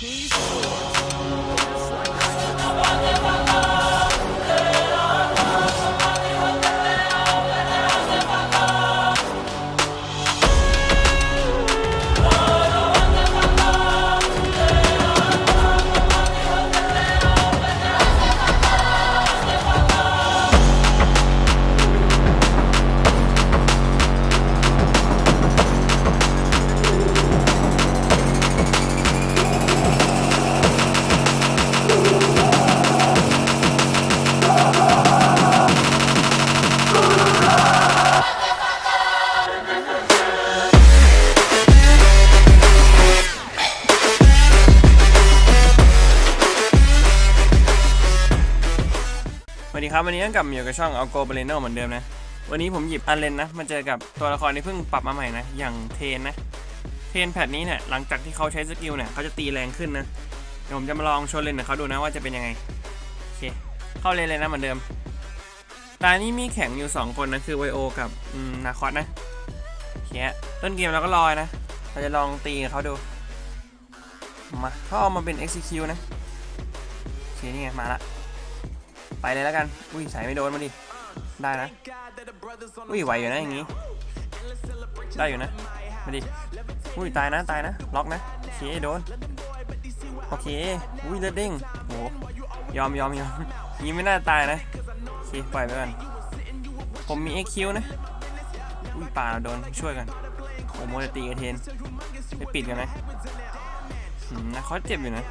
ส ครับวันนี้ก็กลับมาอยู่กับช่องเอาโกเบเลโนเหมือนเดิมนะ วันนี้ผมหยิบอันเลนนะมาเจอกับตัวละครที่เพิ่งปรับมาใหม่นะ อย่างเทนนะ เทนแพทนี้เนี่ยหลังจากที่เขาใช้สกิลเนี่ยเขาจะตีแรงขึ้นนะ เดี๋ยวผมจะมาลองชนเลนกับเขาดูนะว่าจะเป็นยังไง โอเค เข้าเลนเลยนะเหมือนเดิม ตานี้มีแข่งอยู่ 2 คนนะคือไวโอกับนาคอสนะโอเคต้นเกมเราก็รอยนะ เราจะลองตีกับเขาดู มาเขาเอามาเป็น execute นะโอเคนี่ไงมาละ ไปเลยแล้วกัน อุ้ยใส่ไม่โดนมาดิ ได้นะ อุ้ยไหวอยู่นะอย่างงี้ ได้อยู่นะ มาดิ อุ้ยตายนะตายนะ ล็อกนะโอเคโดน โอเค อุ้ยเลือดเด้งโหยอมยอมยอมยิงไม่น่าตายนะโอเคปล่อยไปก่อน ผมมี XQ นะ อุ้ยป่าโดนช่วยกันโอ้โมจะตีกระเทนไปปิดกันนะหืมนะเขาเจ็บอยู่นะ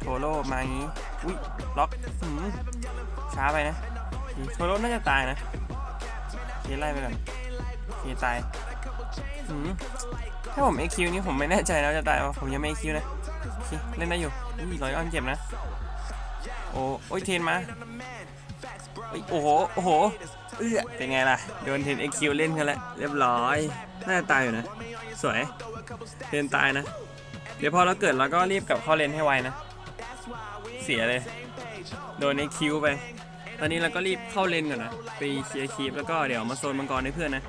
โทโร่มาอย่างงี้ อุ้ยล็อกหืมช้าไปนะโทโร่น่าจะตายนะเคไล่ไปก่อนเคตายหืมถ้าผม AQ นี่ผมไม่แน่ใจนะว่าจะตายป่ะผมยังไม่ AQ นะโอเคเล่นได้อยู่อุ้ยร้อยอ้อนเจ็บนะโอ้โอ้ยเทนมาโอ้โหโอ้โหเอื้อเป็นไงล่ะโดนเทน AQ เล่นกันแล้วเรียบร้อยน่าจะตายอยู่นะสวยเทนตายนะเดี๋ยวพอเราเกิดเราก็รีบกลับเข้าเลนให้ไวนะ เสียเลย โดนไอคิวไป ตอนนี้เราก็รีบเข้าเลนก่อนนะ ไปเคลียร์คีปแล้วก็เดี๋ยวมาโซนมังกรให้เพื่อนนะ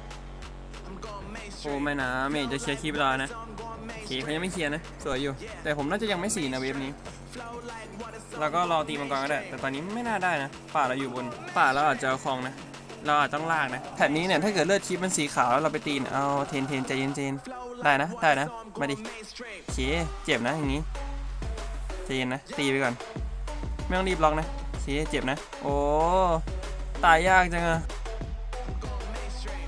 โอ้ไม่นะเมย์จะเคลียร์คีปรอนะเคเขายังไม่เคลียร์นะ สวยอยู่ แต่ผมน่าจะยังไม่สีนะเวฟนี้เราก็รอตีมังกรก็ได้ แต่ตอนนี้ไม่น่าได้นะ ป่าเราอยู่บน ป่าเราอาจจะคลองนะ เราอาจต้องลากนะ แถบนี้เนี่ยถ้าเกิดเลือดคีปมันสีขาวแล้วเราไปตีนเอาเทนเทนใจเย็นเจนได้นะ ได้นะ มาดิเคเจ็บนะอย่างนี้ ใจเย็นนะ ตีไปก่อน ไม่ต้องรีบล็อกนะสีเจ็บนะ โอ้ ตายยากจังอะ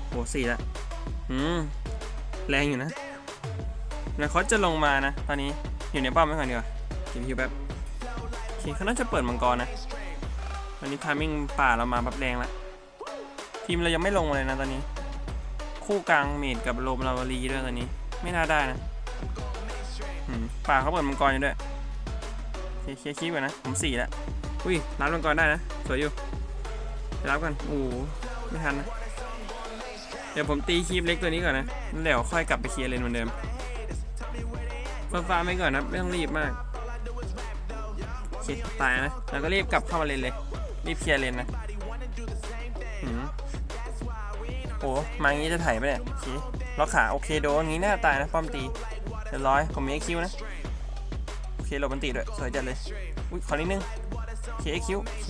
โอ้สี่ละอืม แรงอยู่นะแล้วเขาจะลงมานะ ตอนนี้อยู่ในป้อมไว้ก่อนดีกว่าเก็บฮิวแป๊บโอเคเขาน่าจะเปิดมังกรนะตอนนี้ทามิ่งป่าเรามาแบบแรงละทีมเรายังไม่ลงเลยนะตอนนี้ คู่กลางเมดกับโรมลาวารีด้วยตอนนี้ ไม่น่าได้นะอืมป่าเขาเปิดมังกรอยู่ด้วย เคลียร์เคลียร์คีบก่อนนะ ผมสี่แล้วอุ้ยรับมังกรได้นะ สวยอยู่ไปรับกันโอ้ไม่ทันนะเดี๋ยวผมตีคีบเล็กตัวนี้ก่อนนะแล้วเดี๋ยวค่อยกลับไปเคลียร์เลนเหมือนเดิมฟ้าฟ้าไม่ก่อนนะไม่ต้องรีบมากโอเคตายนะแล้วก็รีบกลับเข้ามาเลนเลย รีบเคลียร์เลนนะโอ้มาอย่างนี้จะไถ่ไปเนี่ยโอเคล็อกขาโอเคโดนงี้หน่าตายนะป้อมตีเรียบร้อยผมมีคิวนะ เคโรบันติด้วย สวยจัดเลย อุ้ยขอนิดนึงเคคิวเค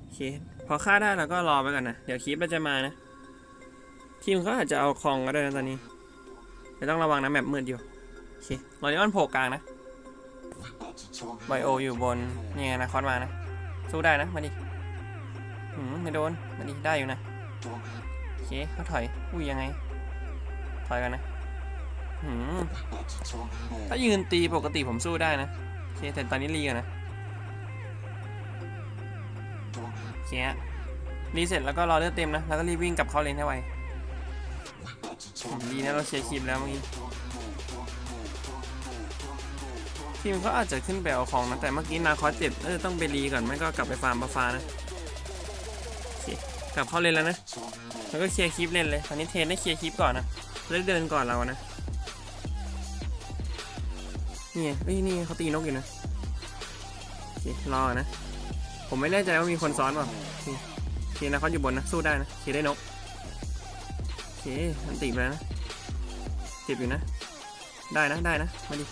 โอเคพอฆ่าได้เราก็รอไปก่อนนะ เดี๋ยวคีปมันจะมานะ ทีมเขาอาจจะเอาคองก็ได้นะตอนนี้ แต่ต้องระวังนะแมปมืดอยู่โอเคลอริออนโผล่กลางนะไบโออยู่บนนี่ไงนะคอสมานะ สู้ได้นะมาดิหืมไม่โดนมาดิได้อยู่นะโอเคเขาถอยอุ้ยยังไง ถอยกันนะหืมถ้ายืนตีปกติผมสู้ได้นะโอเคแต่ตอนนี้รีกันนะโอเครีเสร็จแล้วก็รอเลือดเต็มนะแล้วก็รีบวิ่งกลับเข้าเลนให้ไว ดีนะเราเคลียร์คลิปแล้วเมื่อกี้ทีมเขาอาจจะขึ้นไปเอาของนะแต่เมื่อกี้นาคอสเจ็บน่าจะต้องไปรีก่อนไม่ก็กลับไปฟาร์มบัฟฟ้านะกลับเข้าเลนแล้วนะแล้วก็เคลียร์คลิปเลนเลยตอนนี้เทนได้เคลียร์คลิปก่อนนะได้เดินก่อนเรานะนี่เอ้ยนี่เขาตีนกอยู่นะโอเครอนะ ผมไม่แน่ใจว่ามีคนซ้อนเปล่าโอเคนะเขาอยู่บนนะสู้ได้นะโอเคได้นก เคมันตีไปแล้วนะเจ็บอยู่นะ ได้นะได้นะมาดิ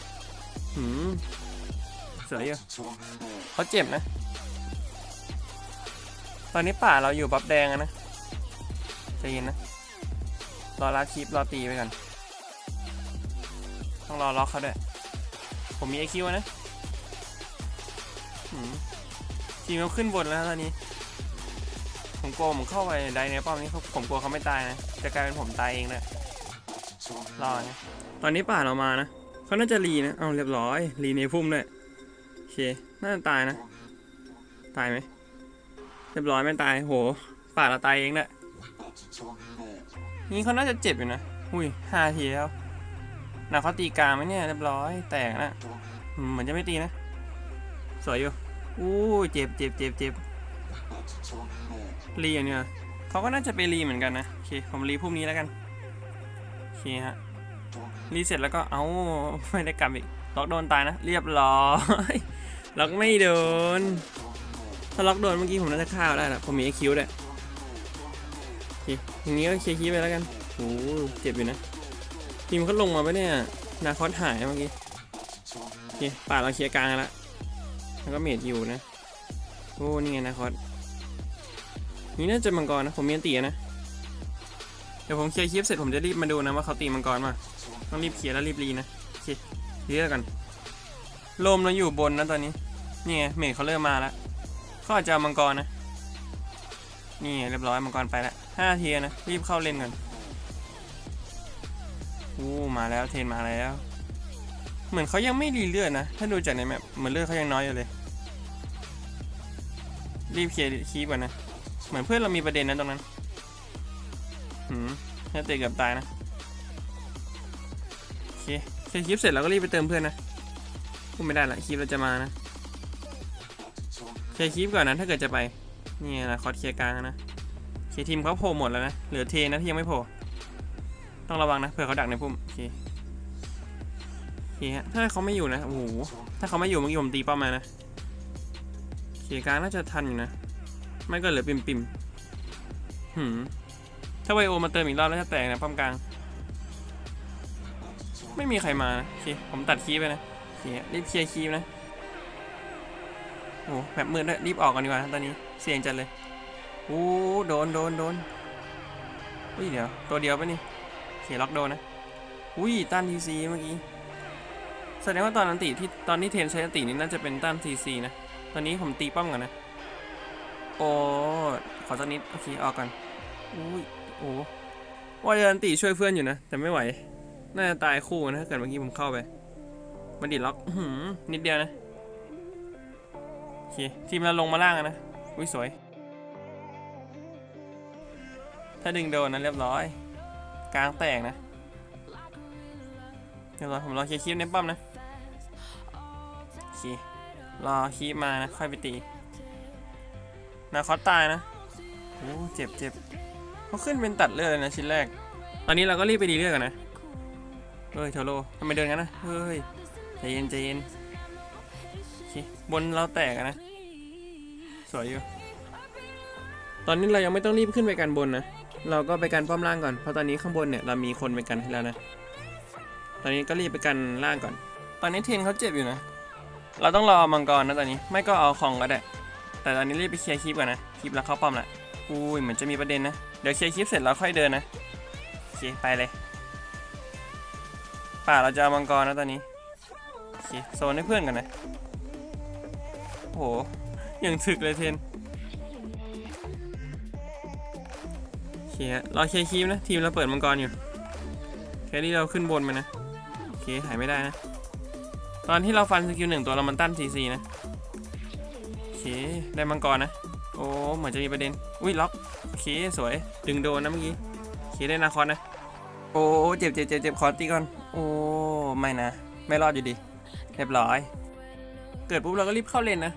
หืมสวยอยู่เขาเจ็บนะ ตอนนี้ป่าเราอยู่บับแดงอะนะจเย็นนะรอลาคลิปรอตีไปก่อนต้องรอล็อกเขาด้วย ผมมีไอคิวนะหืมทีมเขาขึ้นบนแล้วตอนนี้ ผมกลัวผมเข้าไปได้ในป้อมนี้เขาผมกลัวเขาไม่ตายนะจะกลายเป็นผมตายเองเลยรอนะตอนนี้ป่าเรามานะเขาน่าจะรีนะเอาเรียบร้อยรีในพุ่มด้วยโอเคน่าจะตายนะ ตายไหมเรียบร้อยไม่ตายโหป่าเราตายเองแหละนี่เขาน่าจะเจ็บอยู่นะอุ้ยห้าทีแล้วหนักเขาตีกลางไหมเนี่ยเรียบร้อยแตกนะเหมือนจะไม่ตีนะ สวยอยู่อู้เจ็บเจ็บเจ็บเจ็บ รีอย่างเนี้ยเขาก็น่าจะไปรีเหมือนกันนะโอเคผมรีพรุ่งนี้แล้วกันโอเคฮะรีเสร็จแล้วก็เอ้าไม่ได้กลับอีกล็อกโดนตายนะ เรียบร้อยล็อกไม่โดนถ้าล็อกโดนเมื่อกี้ผมน่าจะฆ่าได้นะผมมีไอคิวด้วยโอเคอย่างนี้ก็เคลียร์คีย์ไปแล้วกันโอ้เจ็บอยู่นะทีมเขาลงมาปะเนี่ยนาคอสหายเมื่อกี้โอเคป่าเราเคลียร์กลางแล้วแล้วก็เมดอยู่นะโอ้นี่ไงนาคอส นี่น่าจะมังกรนะ ผมมีอันตีนะเดี๋ยวผมเคลียร์คลิปเสร็จผมจะรีบมาดูนะว่าเขาตีมังกรมาต้องรีบเคลียร์แล้วรีบรีนะโอเคเรียกกันโลมเราอยู่บนนะตอนนี้นี่ไงเมดเขาเริ่มมาแล้วเขาอาจจะมังกรนะนี่เรียบร้อยมังกรไปแล้วห้าเทีนะรีบเข้าเล่นกันอู้มาแล้วเทนมาแล้ว เหมือนเขายังไม่รีเลือดนะ ถ้าดูจากในแมปเหมือนเลือดเขายังน้อยอยู่เลย รีบเคลียร์คีบก่อนนะ เหมือนเพื่อนเรามีประเด็นนะตรงนั้นหืมน่าเตะเกือบตายนะโอเคเคลียร์คลิปเสร็จแล้วก็รีบไปเติมเพื่อนนะพูดไม่ได้ละคลิปเราจะมานะเคลียร์คลิปก่อนนะถ้าเกิดจะไป นี่นะคอร์ดเคลียร์กลางนะเคลียร์ทีมเขาโผล่หมดแล้วนะ เหลือเทนะที่ยังไม่โผล่ ต้องระวังนะเผื่อเขาดักในพุ่มโอเคโอเคฮะถ้าเขาไม่อยู่นะ โอ้โห ถ้าเขาไม่อยู่เมื่อกี้ผมตีป้ามานะเคลียร์กลางน่าจะทันอยู่นะ ไม่ก็เหลือปิมปิมหืมถ้าไวโอมาเติมอีกรอบแล้วจะแตกนะป้อมกลาง ไม่มีใครมานะโอเคผมตัดคีย์ไปนะโอเครีบเคลียร์คีย์นะโอ้แบบมืดด้วยรีบออกกันดีกว่าตอนนี้เสี่ยงจัดเลยโอ้โดนโดนโดนอุ้ยเดี๋ยวตัวเดียวปะนี่เขียล็อกโดนนะอุ้ยต้านทีซีเมื่อกี้แสดงว่าตอนนันติที่ตอนนี้เทนใช้อันตินี่น่าจะเป็นต้านทีซีนะตอนนี้ผมตีป้อมก่อนนะ โอ้ขอสักนิด โอเค ออกก่อนอุ้ยโอ้ว่าจะอันติช่วยเพื่อนอยู่นะ แต่ไม่ไหว น่าจะตายคู่นะถ้าเกิดเมื่อกี้ผมเข้าไป มันดิดล็อกหือนิดเดียวนะ โอเค ทีมเราลงมาล่างนะ อุ้ยสวย ถ้าดึงโดนนะเรียบร้อย กลางแตกนะ เรียบร้อย ผมรอเคลียร์คลิปในป้อมนะ โอเค รอคลิปมานะ ค่อยไปตี นาคอสตายนะโอ้เจ็บเจ็บเขาขึ้นเป็นตัดเลือดเลยนะชิ้นแรก ตอนนี้เราก็รีบไปดีเลือดกันนะเฮ้ยเทโลทำไมเดินกันนะ เฮ้ยใจเย็นใจเย็นบนเราแตกนะ สวยอยู่ ตอนนี้เรายังไม่ต้องรีบขึ้นไปกันบนนะ เราก็ไปกันป้อมล่างก่อน เพราะตอนนี้ข้างบนเนี่ยเรามีคนไปกันให้แล้วนะ ตอนนี้ก็รีบไปกันล่างก่อน ตอนนี้เทนเขาเจ็บอยู่นะ เราต้องรอมังกรนะตอนนี้ ไม่ก็เอาของก็ได้ แต่ตอนนี้รีบไปเคลียร์คลิปก่อนนะ คลิปแล้วเข้าป้อมละอุ้ยเหมือนจะมีประเด็นนะ เดี๋ยวเคลียร์คลิปเสร็จแล้วค่อยเดินนะโอเคไปเลย ป่าเราจะเอามังกรนะตอนนี้โอเคโซนให้เพื่อนกันนะโอ้โหอย่างถึกเลยเทนโอเคฮะรอเคลียร์คีมนะ ทีมเราเปิดมังกรอยู่แค่นี้เราขึ้นบนมานะโอเคหายไม่ได้นะ ตอนที่เราฟันสกิลหนึ่งตัวเรามันตั้นซีซีนะ เคได้มังกรนะ โอ้เหมือนจะมีประเด็น อุ้ยล็อกโอเคสวย ดึงโดนนะเมื่อกี้โอเคได้นาคอนนะ โอ้เจ็บเจ็บเจ็บเจ็บขอตีก่อน โอ้ไม่นะ ไม่รอดอยู่ดี เรียบร้อย เกิดปุ๊บเราก็รีบเข้าเลนนะ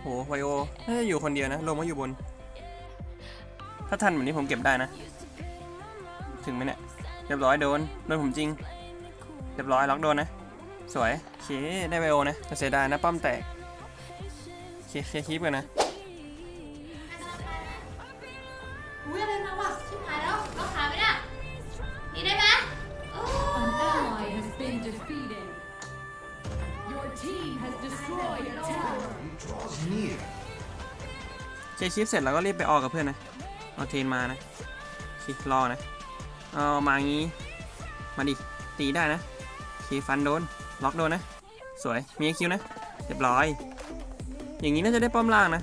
โหไวโอน่าจะอยู่คนเดียวนะลงมาอยู่บน ถ้าทันแบบนี้ผมเก็บได้นะ ถึงไหมเนี่ยเรียบร้อยโดนโดนผมจริง เรียบร้อยล็อกโดนนะ สวยโอเคได้ไวโอนะเสียดายนะป้อมแตก โอเคเคลียร์คลิปกันนะอุ้ยอะไรมาว่ะชิบหายแล้วล็อกขาไหมเนี่ยหนีได้ไหมโอ้ An ally has been defeated. Your team has destroyed a tower. draws near. เคลียร์คลิปเสร็จแล้วก็รีบไปออกกับเพื่อนนะ เอาเทรนมานะโอเครอนะ เอามางี้ มาดิ ตีได้นะโอเคฟันโดน ล็อกโดนนะ สวย มีคิวนะ เรียบร้อย อย่างนี้น่าจะได้ป้อมล่างนะ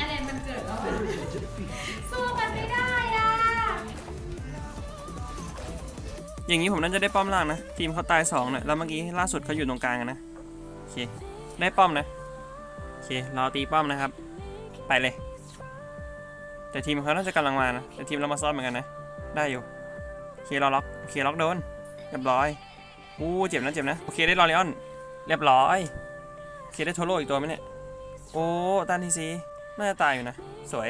อะไรมันเกิดวะสู้มันไม่ได้อย่างนี้ผมน่าจะได้ป้อมล่างนะ ทีมเขาตายสองเนี่ยแล้วเมื่อกี้ล่าสุดเขาอยู่ตรงกลางนนะโอเคได้ป้อมนะโอเครอตีป้อมนะครับ ไปเลย แต่ทีมเขาน่าจะกำลังมานะ แต่ทีมเรามาซ้อนเหมือนกันนะ ได้อยู่โอเครอล็อกโอเคล็อกโดน เรียบร้อย อู้เจ็บนะเจ็บนะ โอเคได้ลอริออน เรียบร้อย โอเคได้โทโร่อีกตัวไหมเนี่ย โอ้ตันทีซีน่าจะตายอยู่นะ สวย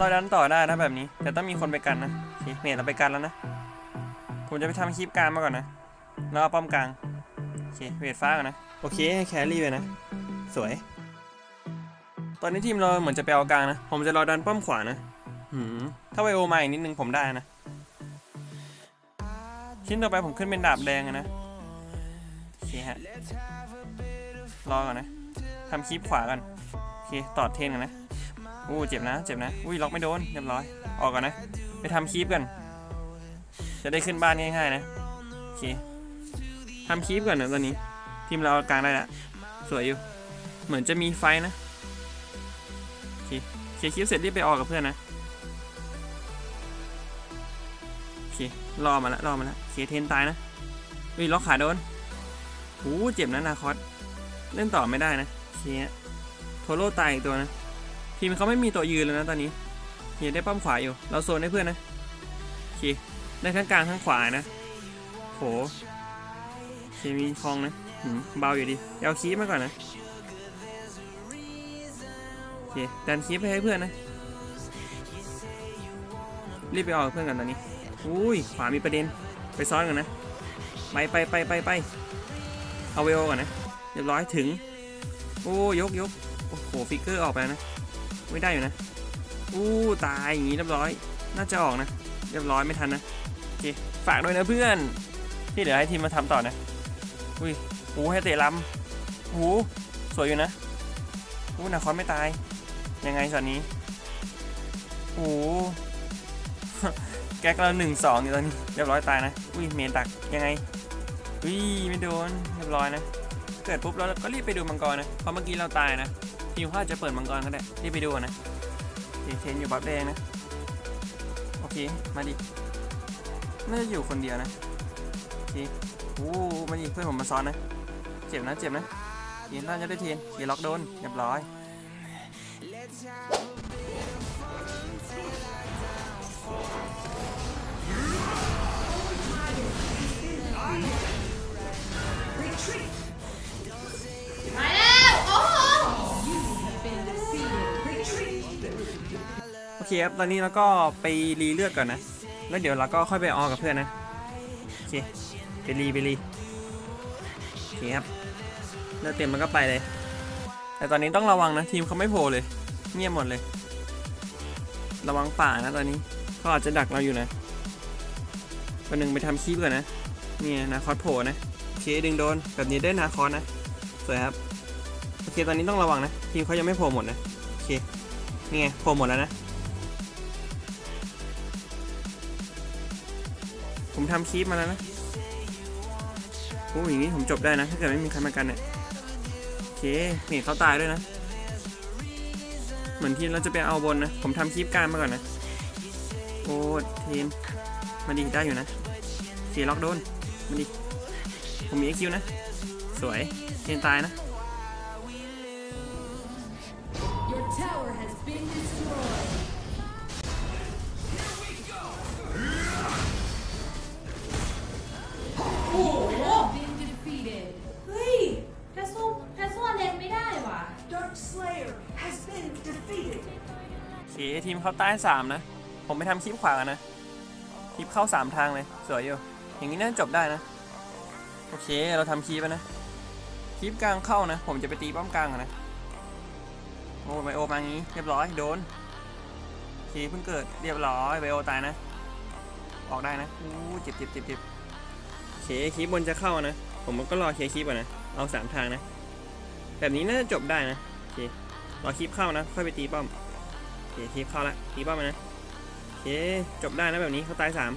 เราดันต่อได้นะแบบนี้ แต่ต้องมีคนไปกันนะโอเคเมทเราไปกันแล้วนะ ผมจะไปทำคลิปกลางมาก่อนนะแล้วเอาป้อมกลาง โอเคเวทฟ้าก่อนนะ โอเคแครี่ไปนะ สวย ตอนนี้ทีมเราเหมือนจะไปเอากลางนะ ผมจะรอดันป้อมขวานะหืมถ้าไวโอมาอีกนิดนึงผมได้นะ ชิ้นต่อไปผมขึ้นเป็นดาบแดงนะโอเคฮะ รอก่อนนะทำคลิปขวาก่อนโอเคต่อเทนกันนะ อู้เจ็บนะ เจ็บนะ อุ้ยล็อกไม่โดนเรียบร้อย ออกก่อนนะ ไปทำคลิปกัน จะได้ขึ้นบ้านง่ายๆนะ โอเคทำคลิปก่อนนะตอนนี้ ทีมเรากลางได้ละสวยอยู่ เหมือนจะมีไฟนะ โอเคเคลียร์คลิปเสร็จรีบไปออกกับเพื่อนนะ โอเครอมาละรอมาละโอเคเทนตายนะ อุ้ยล็อกขาโดนอู้เจ็บนะนาคอสเล่นต่อไม่ได้นะโอเคโทโร่ตายอีกตัวนะ ทีมเขาไม่มีตัวยืนเลยนะตอนนี้เฮียได้ป้อมขวาอยู่ เราโซนให้เพื่อนนะโอเคได้ทั้งกลางทั้งขวานะโหเคมีคลองนะหืมเบาอยู่ดีเอาคีบมาก่อนนะโอเคดันคีบไปให้เพื่อนนะรีบไปออกเพื่อนกันตอนนี้อุ้ยขวามีประเด็นไปซ้อนกันนะไปไปไปไปไปเอาเวลก่อนนะเรียบร้อยถึง โอ้ยกยกโอ้โหฟิกเกอร์ออกไปนะ ไม่ได้อยู่นะ อู้ตายอย่างนี้เรียบร้อย น่าจะออกนะ เรียบร้อยไม่ทันนะโอเคฝากด้วยนะเพื่อน ที่เหลือให้ทีมมาทำต่อนะ อุ้ยโอ้ให้เตะลำโอ้สวยอยู่นะอู้นาคอนไม่ตาย ยังไงช็อตนี้โอ้แก๊กเราหนึ่งสองอยู่ตอนนี้เรียบร้อยตายนะ อุ้ยเมนตักยังไง อุ้ยไม่โดนเรียบร้อยนะ เกิดปุ๊บเราก็รีบไปดูมังกรนะ เพราะเมื่อกี้เราตายนะ ทีมเขาอาจะเปิดมังกรก็ได้รีบไปดูก่อนนะเทเทนอยู่บัฟแดงนะ โอเค มาดิน่าจะอยู่คนเดียวนะ โอเคโอ้มาดิเพื่อนผมมาซ้อนนะ เจ็บนะ เจ็บนะเทียนน่าจะได้เทียนเทียนล็อกโดนเรียบร้อยม เคครับตอนนี้เราก็ไปรีเลือดก่อนนะ แล้วเดี๋ยวเราก็ค่อยไปออกับเพื่อนนะ โอเค ไปรีไปรีโอเคครับเลือดเต็มมันก็ไปเลย แต่ตอนนี้ต้องระวังนะทีมเขาไม่โผล่เลย เงียบหมดเลย ระวังป่านะตอนนี้เขาอาจจะดักเราอยู่นะวันหนึ่งไปทำคลิปก่อนนะนี่นาคอสโผล่นะโอเคดึงโดนแบบนี้ได้นาคอสนะสวยครับโอเคตอนนี้ต้องระวังนะทีมเขายังไม่โผล่หมดนะโอเคนี่ไงโผล่หมดแล้วนะ ทำคลิปมาแล้วนะโอ้ยอย่างนี้ผมจบได้นะ ถ้าเกิดไม่มีใครมากันเนี่ยโอเคเมทเขาตายด้วยนะ เหมือนทีมเราจะไปเอาบนนะ ผมทำคลิปการมาก่อนนะ โอ้ทีมมาดีได้อยู่นะโอเคล็อกโดนมาดีผมมีเอ็กคิวนะ สวยเคนตายนะ เคทีมเขาใต้สามนะ ผมไปทำคลิปขวานะ คลิปเข้าสามทางเลย สวยอยู่ อย่างนี้น่าจะจบได้นะ โอเค เราทำคลิปนะ คลิปกลางเข้านะ ผมจะไปตีป้อมกลางนนะ โอ้ไบโอมางี้ เรียบร้อย โดนโอเคเพิ่งเกิด เรียบร้อยไบโอตายนะ ออกได้นะ อู้เจ็บเจ็บเจ็บเจ็บโอเค คลิปบนจะเข้านะ ผมก็รอเคลียร์คลิปก่อนนะ เอาสามทางนะ แบบนี้น่าจะจบได้นะ โอเค รอคลิปเข้านะ ค่อยไปตีป้อม คคลิปเข้าละตีป้อมานะโอเคจบได้นะแบบนี้เขาตายสาม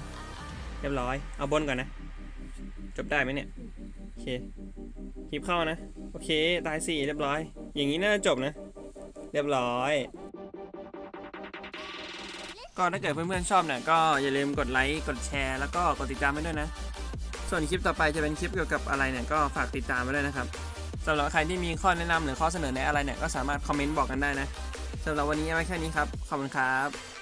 เรียบร้อย เอาบนก่อนนะ จบได้ไหมเนี่ยโอเคคลิปเข้านะ โอเค ตายสี่เรียบร้อย อย่างนี้น่าจะจบนะ เรียบร้อยก็ถ้าเกิดเพื่อนๆชอบเนี่ยก็อย่าลืมกดไลค์กดแชร์แล้วก็กดติดตามไว้ด้วยนะ ส่วนคลิปต่อไปจะเป็นคลิปเกี่ยวกับอะไรเนี่ยก็ฝากติดตามไว้ด้วยนะครับสำหรับใครที่มีข้อแนะนำหรือข้อเสนอแนะอะไรเนี่ยก็สามารถคอมเมนต์บอกกันได้นะ สำหรับวันนี้เอาไว้แค่นี้ครับ ขอบคุณครับ